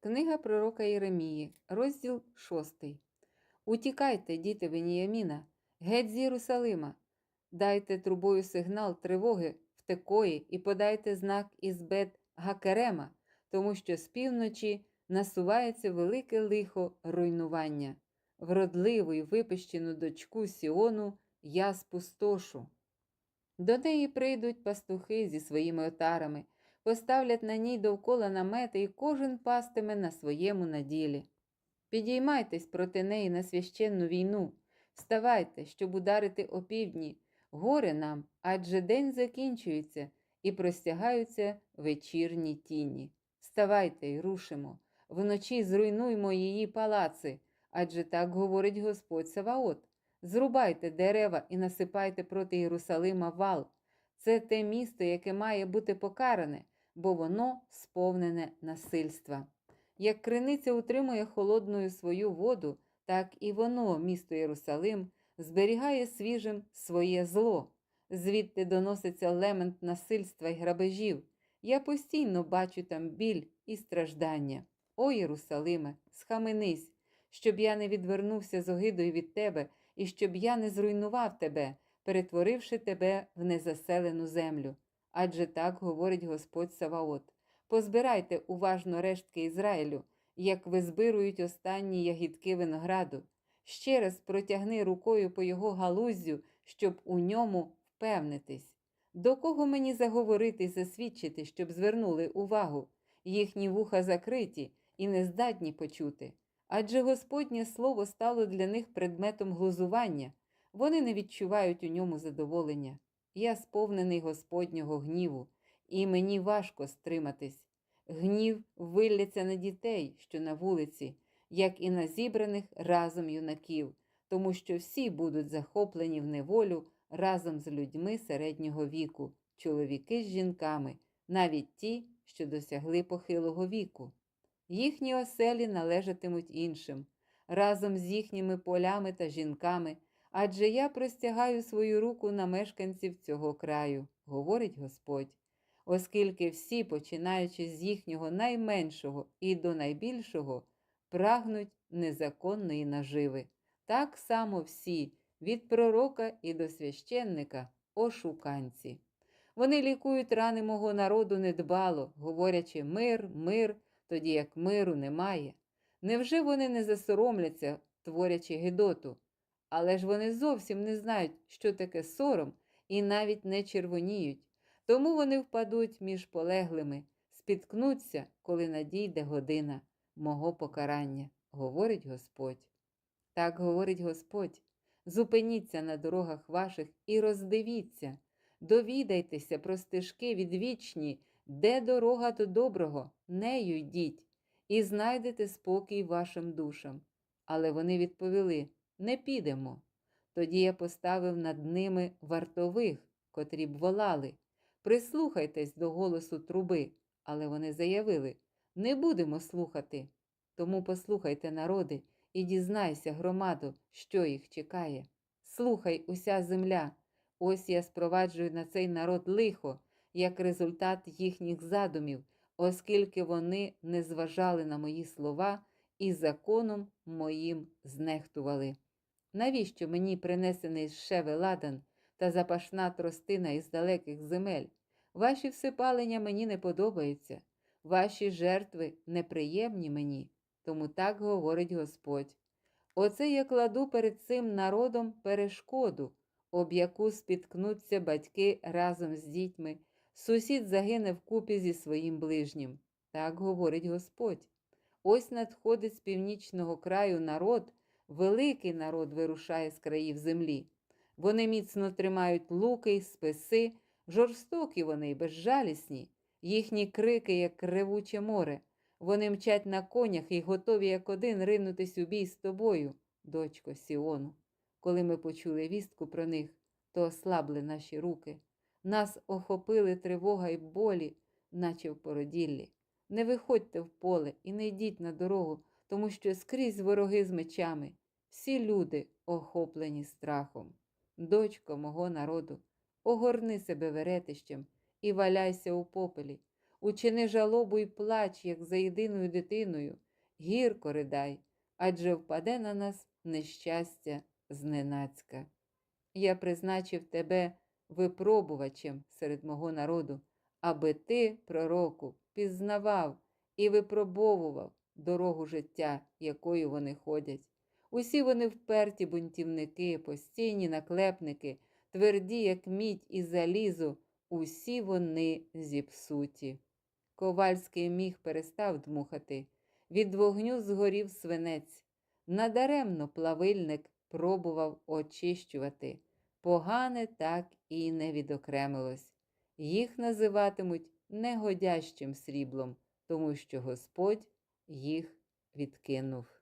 Книга пророка Єремії, розділ 6. Утікайте, діти Веніяміна, геть з Єрусалима. Дайте трубою сигнал тривоги в Текої і подайте знак із Бет Гакерема, тому що з півночі насувається велике лихо руйнування. Вродливу й випищену дочку Сіону я спустошу. До неї прийдуть пастухи зі своїми отарами, поставлять на ній довкола намети, і кожен пастиме на своєму наділі. Підіймайтесь проти неї на священну війну, вставайте, щоб ударити опівдні. Горе нам, адже день закінчується і простягаються вечірні тіні. Вставайте й рушимо, вночі зруйнуймо її палаци, адже так говорить Господь Саваот. Зрубайте дерева і насипайте проти Єрусалима вал. Це те місто, яке має бути покаране, бо воно сповнене насильства. Як криниця утримує холодною свою воду, так і воно, місто Єрусалим, зберігає свіжим своє зло. Звідти доноситься лемент насильства й грабежів. Я постійно бачу там біль і страждання. О, Єрусалиме, схаменись, щоб я не відвернувся з огидою від тебе, і щоб я не зруйнував тебе, перетворивши тебе в незаселену землю. Адже так говорить Господь Саваот. Позбирайте уважно рештки Ізраїлю, як визбирують останні ягідки винограду. Ще раз протягни рукою по його галуздю, щоб у ньому впевнитись. До кого мені заговорити і засвідчити, щоб звернули увагу? Їхні вуха закриті і не здатні почути. Адже Господнє слово стало для них предметом глузування, вони не відчувають у ньому задоволення. Я сповнений Господнього гніву, і мені важко стриматись. Гнів вилляться на дітей, що на вулиці, як і на зібраних разом юнаків, тому що всі будуть захоплені в неволю разом з людьми середнього віку, чоловіки з жінками, навіть ті, що досягли похилого віку. Їхні оселі належатимуть іншим, разом з їхніми полями та жінками, адже я простягаю свою руку на мешканців цього краю, говорить Господь, оскільки всі, починаючи з їхнього найменшого і до найбільшого, прагнуть незаконної наживи. Так само всі, від пророка і до священника, ошуканці. Вони лікують рани мого народу недбало, говорячи мир, мир тоді як миру немає. Невже вони не засоромляться, творячи Гедоту? Але ж вони зовсім не знають, що таке сором, і навіть не червоніють. Тому вони впадуть між полеглими, спіткнуться, коли надійде година мого покарання, говорить Господь. Так говорить Господь. Зупиніться на дорогах ваших і роздивіться, довідайтеся про стежки відвічні, де дорога до доброго, нею йдіть, і знайдете спокій вашим душам. Але вони відповіли не підемо. Тоді я поставив над ними вартових, котрі б волали. Прислухайтесь до голосу труби, але вони заявили не будемо слухати. Тому послухайте, народи, і дізнайся, громаду, що їх чекає. Слухай, уся земля, ось я спроваджую на цей народ лихо, як результат їхніх задумів, оскільки вони не зважали на мої слова і законом моїм знехтували. Навіщо мені принесений з шеви ладан та запашна тростина із далеких земель? Ваші всипалення мені не подобаються, ваші жертви неприємні мені, тому так говорить Господь. Оце я кладу перед цим народом перешкоду, об яку спіткнуться батьки разом з дітьми, сусід загине вкупі зі своїм ближнім. Так говорить Господь. Ось надходить з північного краю народ, великий народ вирушає з країв землі. Вони міцно тримають луки й списи, жорстокі вони й безжалісні, їхні крики, як ревуче море. Вони мчать на конях і готові як один ринутись у бій з тобою, дочко Сіону. Коли ми почули вістку про них, то ослабли наші руки. Нас охопили тривога й болі, наче в породіллі. Не виходьте в поле і не йдіть на дорогу, тому що скрізь вороги з мечами, всі люди охоплені страхом. Дочко мого народу, огорни себе веретищем і валяйся у попелі. учини жалобу й плач, як за єдиною дитиною, гірко ридай, адже впаде на нас нещастя зненацька. Я призначив тебе випробувачем серед мого народу, аби ти, пророку, пізнавав і випробовував дорогу життя, якою вони ходять. Усі вони вперті бунтівники, постійні наклепники, тверді, як мідь і залізо, усі вони зіпсуті. Ковальський міг перестав дмухати. Від вогню згорів свинець. Надаремно плавильник пробував очищувати. Погане так і не відокремилось. Їх називатимуть негодящим сріблом, тому що Господь їх відкинув.